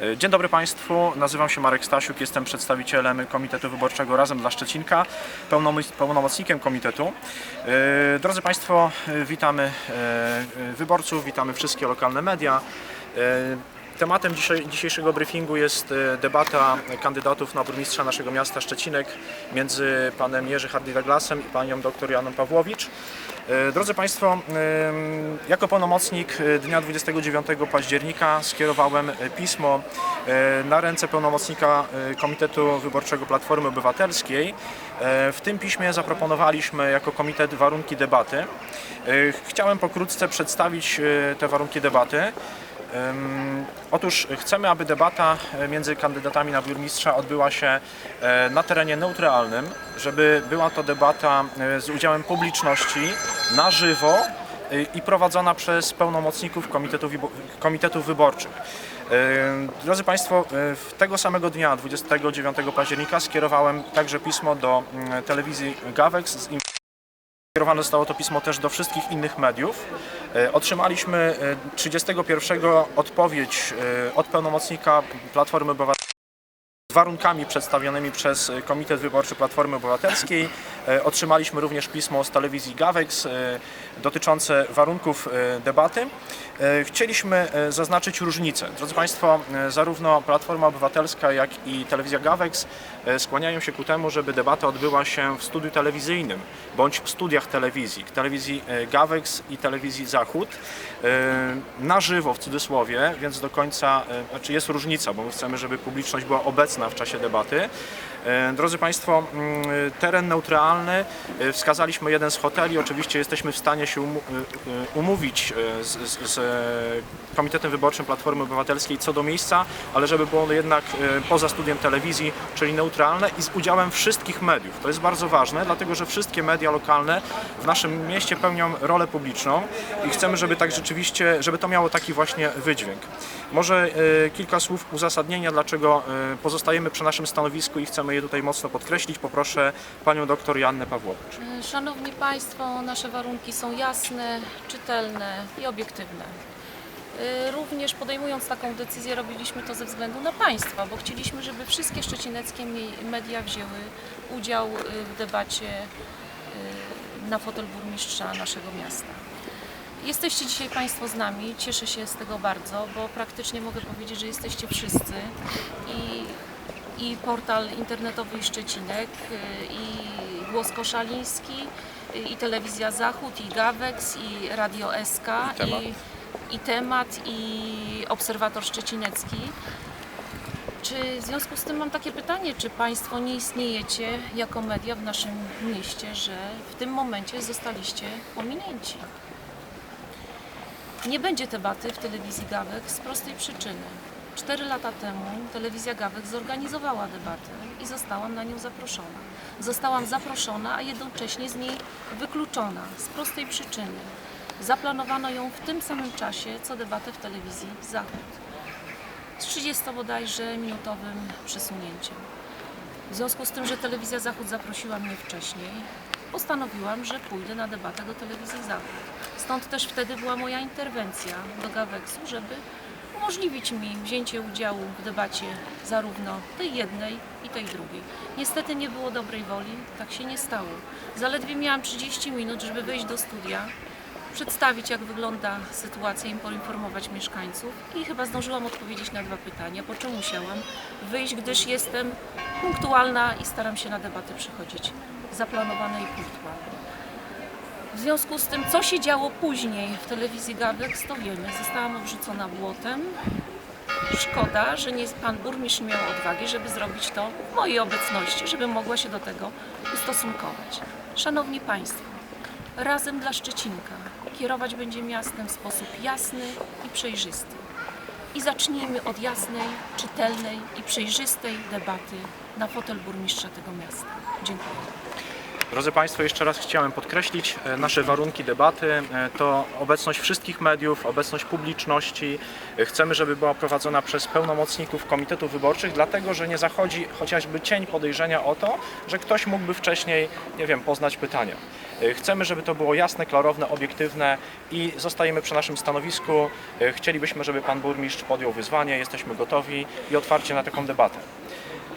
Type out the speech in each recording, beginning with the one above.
E, Dzień dobry Państwu, nazywam się Marek Stasiuk, jestem przedstawicielem Komitetu Wyborczego Razem dla Szczecinka, pełnomoc- pełnomocnikiem komitetu. E, Drodzy Państwo, e, witamy wyborców, witamy wszystkie lokalne media. Tematem dzisiejszego briefingu jest debata kandydatów na burmistrza naszego miasta Szczecinek między panem Jerzy Hardy-Douglasem i panią dr Janą Pawłowicz. E, Drodzy Państwo, jako pełnomocnik e, dnia 29 października skierowałem pismo e, na ręce pełnomocnika Komitetu Wyborczego Platformy Obywatelskiej. W tym piśmie zaproponowaliśmy jako komitet warunki debaty. Chciałem pokrótce przedstawić te warunki debaty. Otóż chcemy, aby debata e, między kandydatami na burmistrza odbyła się e, na terenie neutralnym, żeby była to debata e, z udziałem publiczności na żywo i prowadzona przez pełnomocników komitetów, wybo- komitetów wyborczych. Drodzy Państwo, tego samego dnia, 29 października, skierowałem także pismo do mm, telewizji Gawex z Skierowane zostało to pismo też do wszystkich innych mediów. E, Otrzymaliśmy e, 31 odpowiedź e, od pełnomocnika Platformy Obywatelskiej warunkami przedstawionymi przez e, Komitet Wyborczy Platformy Obywatelskiej. E, Otrzymaliśmy również pismo z telewizji Gawex e, dotyczące warunków debaty. Chcieliśmy zaznaczyć różnice. Drodzy Państwo, zarówno Platforma Obywatelska, jak i telewizja Gawex skłaniają się ku temu, żeby debata odbyła się w studiu telewizyjnym bądź w studiach telewizji, telewizji Gawex i telewizji Zachód, na żywo w cudzysłowie, więc do końca, znaczy jest różnica, bo my chcemy, żeby publiczność była obecna w czasie debaty. E, Drodzy Państwo, mm, teren neutralny, e, wskazaliśmy jeden z hoteli, oczywiście jesteśmy w stanie się e, umówić z, z, z Komitetem Wyborczym Platformy Obywatelskiej co do miejsca, ale żeby było ono jednak poza studiem telewizji, czyli neutralne i z udziałem wszystkich mediów. To jest bardzo ważne, dlatego że wszystkie media lokalne w naszym mieście pełnią rolę publiczną i chcemy, żeby tak rzeczywiście, żeby to miało taki właśnie wydźwięk. Może e, kilka słów uzasadnienia, dlaczego e, pozostajemy przy naszym stanowisku i chcemy je tutaj mocno podkreślić. Poproszę panią doktor Joannę Pawłowicz. Szanowni Państwo, nasze warunki są jasne, czytelne i obiektywne. Również podejmując taką decyzję robiliśmy to ze względu na Państwa, bo chcieliśmy, żeby wszystkie szczecineckie media wzięły udział w debacie na fotel burmistrza naszego miasta. Jesteście dzisiaj Państwo z nami, cieszę się z tego bardzo, bo praktycznie mogę powiedzieć, że jesteście wszyscy i, i portal internetowy Szczecinek, y, i Głos Koszaliński, y, i Telewizja Zachód, i Gawex, i Radio SK, I Temat. i, i Temat, i Obserwator Szczecinecki. Czy w związku z tym mam takie pytanie, czy Państwo nie istniejecie jako media w naszym mieście, że w tym momencie zostaliście ominięci? Nie będzie debaty w telewizji Gawek z prostej przyczyny. Cztery lata temu telewizja Gawek zorganizowała debatę i zostałam na nią zaproszona. Zostałam zaproszona, a jednocześnie z niej wykluczona z prostej przyczyny. Zaplanowano ją w tym samym czasie, co debatę w telewizji Zachód. Z 30 bodajże minutowym przesunięciem. W związku z tym, że telewizja Zachód zaprosiła mnie wcześniej, postanowiłam, że pójdę na debatę do telewizji Zachód. Stąd też wtedy była moja interwencja do Gaweksu, żeby umożliwić mi wzięcie udziału w debacie zarówno tej jednej i tej drugiej. Niestety nie było dobrej woli, tak się nie stało. Zaledwie miałam 30 minut, żeby wejść do studia, przedstawić jak wygląda sytuacja i poinformować mieszkańców i chyba zdążyłam odpowiedzieć na dwa pytania, po czym musiałam wyjść, gdyż jestem punktualna i staram się na debaty przychodzić zaplanowane i punktualne. W związku z tym, co się działo później w telewizji Gawex, to wiemy. Zostałam obrzucona błotem. Szkoda, że nie, pan burmistrz miał odwagi, żeby zrobić to w mojej obecności, żeby mogła się do tego ustosunkować. Szanowni Państwo, razem dla Szczecinka kierować będzie miastem w sposób jasny i przejrzysty. I zacznijmy od jasnej, czytelnej i przejrzystej debaty na fotel burmistrza tego miasta. Dziękuję. Drodzy Państwo, jeszcze raz chciałem podkreślić e, nasze warunki debaty. e, To obecność wszystkich mediów, obecność publiczności. E, Chcemy, żeby była prowadzona przez pełnomocników komitetów wyborczych, dlatego że nie zachodzi chociażby cień podejrzenia o to, że ktoś mógłby wcześniej, nie wiem, poznać pytania. Chcemy, żeby to było jasne, klarowne, obiektywne i zostajemy przy naszym stanowisku. Chcielibyśmy, żeby Pan Burmistrz podjął wyzwanie, jesteśmy gotowi i otwarci na taką debatę.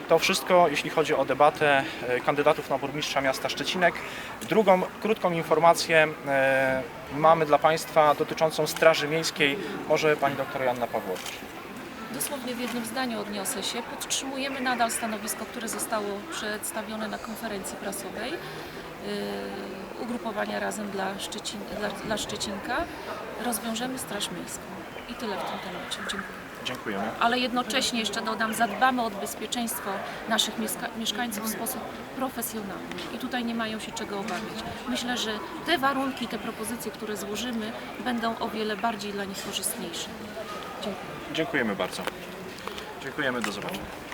To wszystko, jeśli chodzi o debatę e, kandydatów na burmistrza miasta Szczecinek. Drugą krótką informację e, mamy dla Państwa dotyczącą Straży Miejskiej. Może Pani doktor Joanna Pawłowicz. Dosłownie w jednym zdaniu odniosę się. Podtrzymujemy nadal stanowisko, które zostało przedstawione na konferencji prasowej yy, ugrupowania Razem dla, Szczecin, dla, dla Szczecinka. Rozwiążemy Straż Miejską. I tyle w tym temacie. Dziękuję. Dziękujemy. Ale jednocześnie jeszcze dodam, zadbamy o bezpieczeństwo naszych mieszka- mieszkańców w sposób profesjonalny. I tutaj nie mają się czego obawiać. Myślę, że te warunki, te propozycje, które złożymy, będą o wiele bardziej dla nich korzystniejsze. Dziękuję. Dziękujemy bardzo. Dziękujemy, do zobaczenia.